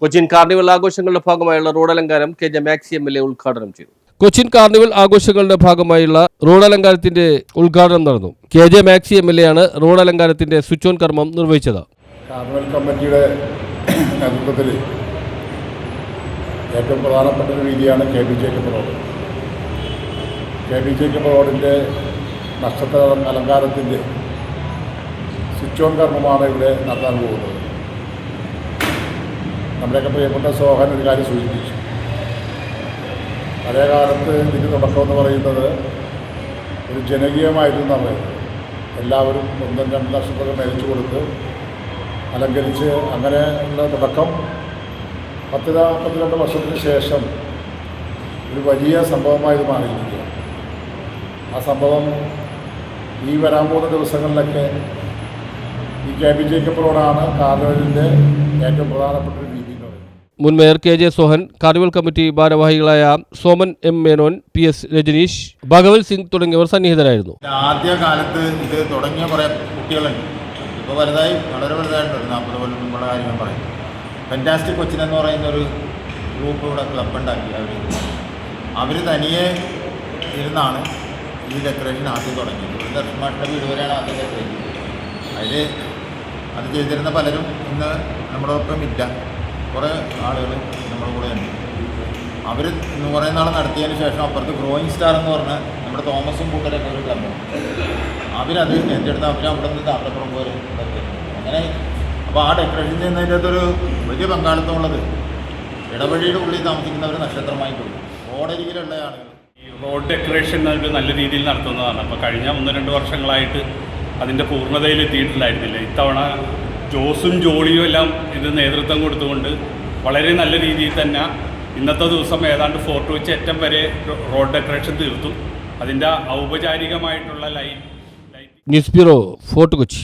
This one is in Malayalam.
കൊച്ചിൻ കാർണിവൽ ആഘോഷങ്ങളുടെ ഭാഗമായുള്ള റോഡലങ്കാരം K J Maxy M L A ഉദ്ഘാടനം ചെയ്തു. കൊച്ചിൻ കാർണിവൽ ആഘോഷങ്ങളുടെ ഭാഗമായുള്ള റോഡ് അലങ്കാരത്തിന്റെ ഉദ്ഘാടനം നടന്നു. K J Maxy M L A ആണ് റോഡലങ്കാരത്തിന്റെ സ്വിച്ച് ഓൺ കർമ്മം നിർവഹിച്ചത്. കാർണിവൽ കമ്മിറ്റിയുടെ നേതൃത്വത്തിൽ ഏറ്റവും പ്രധാനപ്പെട്ട ഒരു രീതിയാണ് K B Jacob road K B റോഡിന്റെ നക്ഷത്ര അലങ്കാരത്തിന്റെ സ്വിച്ച് ഓൺ കർമ്മമാണ് ഇവിടെ നടത്താൻ പോകുന്നത്. നമ്മുടെയൊക്കെ പ്രിയപ്പെട്ട സോഹൻ ഒരു കാര്യം സൂചിപ്പിച്ചു. പഴയ കാലത്ത് ഇതിന്റെ തുടക്കം എന്ന് പറയുന്നത് ഒരു ജനകീയമായിരുന്നു പറയുന്നത്. എല്ലാവരും ഒന്നും രണ്ട് ലക്ഷത്തൊക്കെ മേടിച്ചു കൊടുത്ത് അലങ്കരിച്ച് അങ്ങനെ ഉള്ള തുടക്കം പത്ത് നാൽപ്പത്തിരണ്ട് വർഷത്തിന് ശേഷം ഒരു വലിയ സംഭവമായി ഇത് മാറിയിരിക്കുക ആ സംഭവം ഈ വരാൻ പോകുന്ന ദിവസങ്ങളിലൊക്കെ ഈ കെ പി ജേക്കബ് റോഡാണ് ഏറ്റവും പ്രധാനപ്പെട്ട ഒരു രീതി മുൻ mayor K J Sohan carnival committee ഭാരവാഹികളായ Soman M Menon P S Rajaneesh Bhagat Singh തുടങ്ങിയവർ സന്നിഹിതരായിരുന്നു. ആദ്യ കാലത്ത് ഇത് തുടങ്ങിയ കുറേ കുട്ടികളുണ്ട്. ഇപ്പോൾ വലുതായി വളരെ വലുതായിട്ടുണ്ട് ഒരു നാൽപ്പത് കൊല്ലം മുമ്പുള്ള കാര്യം ഞാൻ പറയും. ഫെന്റാസ്റ്റിക് കൊച്ചിൻ എന്ന് പറയുന്ന ഒരു ഗ്രൂപ്പ് ഇവിടെ ക്ലബ് ഉണ്ടാക്കി. അവർ അവർ തനിയെ ഇരുന്നാണ് ഈ ഡെക്കറേഷൻ ആദ്യം തുടങ്ങിയത്. ഒരു ദർശനമായിട്ടുള്ള വീട് വരെയാണ് ആദ്യം ഡെക്കറേറ്റ് അതിൽ അത് ചെയ്തിരുന്ന പലരും ഇന്ന് നമ്മുടെ ഇല്ല കുറേ ആളുകൾ നമ്മുടെ കൂടെ ഉണ്ട്. അവർ കുറേ നാൾ നടത്തിയതിന് ശേഷം അപ്പുറത്ത് ഗ്രോയിങ് സ്റ്റാർ എന്ന് പറഞ്ഞ നമ്മുടെ തോമസും കൂട്ടരൊക്കെ ഒരു ക്ലബ്ബാണ് അവരത് ഏറ്റെടുത്ത് അവർ അവിടെ നിന്ന് താമരപ്പുറം പോലെ അങ്ങനെ അപ്പോൾ ആ ഡെക്കറേഷൻ ചെയ്യുന്നതിന്റെ അകത്തൊരു വലിയ പങ്കാളിത്തമുള്ളത് ഇടവഴിയുടെ ഉള്ളിൽ താമസിക്കുന്നവർ നക്ഷത്രമായി പോയി. റോഡരികിലുള്ള ആളുകൾ റോഡ് ഡെക്കറേഷൻ നല്ല രീതിയിൽ നടത്തുന്നതാണ്. അപ്പോൾ കഴിഞ്ഞ ഒന്ന് രണ്ട് വർഷങ്ങളായിട്ട് അതിന്റെ പൂർണതയിൽ എത്തിയിട്ടില്ലായിരുന്നില്ല. ഇത്തവണ ജോസും ജോളിയും എല്ലാം ഇത് നേതൃത്വം കൊടുത്തുകൊണ്ട് വളരെ നല്ല രീതിയിൽ തന്നെ ഇന്നത്തെ ദിവസം ഏതാണ്ട് ഫോർട്ട് വെച്ച് അറ്റം വരെ റോഡ് ഡെക്കറേഷൻ തീർത്തു. അതിന്റെ ഔപചാരികമായിട്ടുള്ള light news bureau fort Kochi.